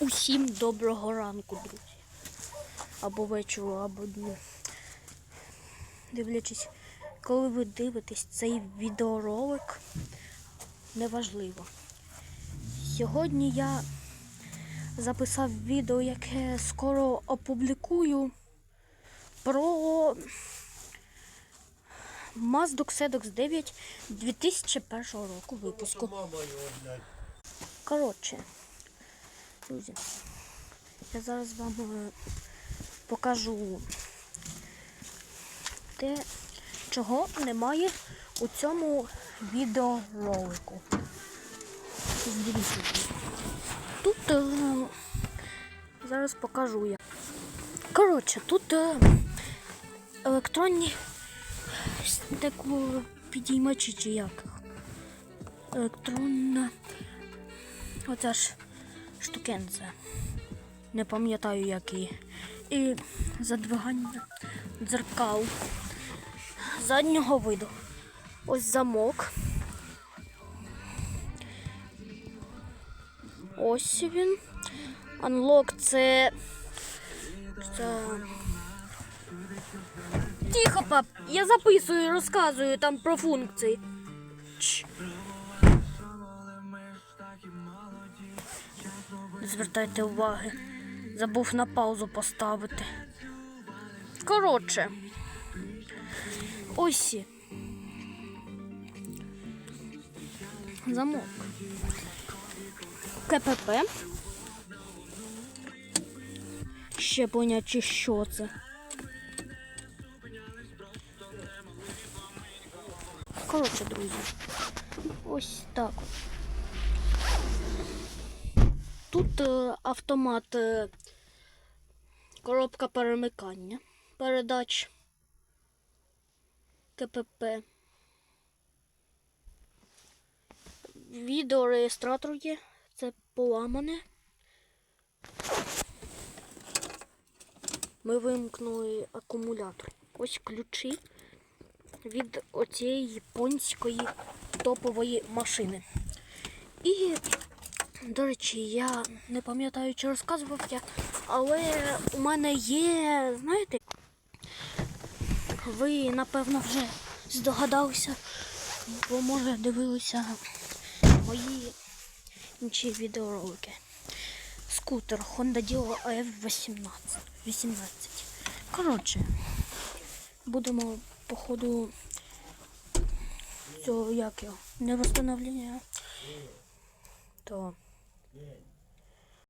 Усім доброго ранку, друзі. Або вечору, або дню. Дивлячись, коли ви дивитесь цей відеоролик, неважливо. Сьогодні я записав відео, яке скоро опублікую про Mazda Xedox 9 2001 року випуску. Коротше, друзі, я зараз вам е, покажу те, чого немає у цьому відеоролику. Дивіться. Тут е, зараз покажу я. Коротше, тут е, електронні підіймачі чи як. Електронна оця ж штукенця. Не пам'ятаю як її. І задвигання дзеркал заднього виду. Ось замок. Ось він. Unlock це. це... Тихо, пап, я записую розказую там про функції. Чш. Не Звертайте уваги. Забув на паузу поставити. Коротше. Ось. Замок. КПП. Щеплення чи що це? Коротше, друзі. Ось так. Тут е, автомат, е, коробка перемикання, передач КПП. Відеореєстратор є, це поламане. Ми вимкнули акумулятор. Ось ключі від оцієї японської топової машини. І, до речі, я не пам'ятаю, чи розказував я, але у мене є, знаєте, ви, напевно, вже здогадалися, бо може дивилися мої інші відеоролики. Скутер Honda Dio AF18. 18. Коротше, будемо по ходу цього як його не восстановлення, то Yes.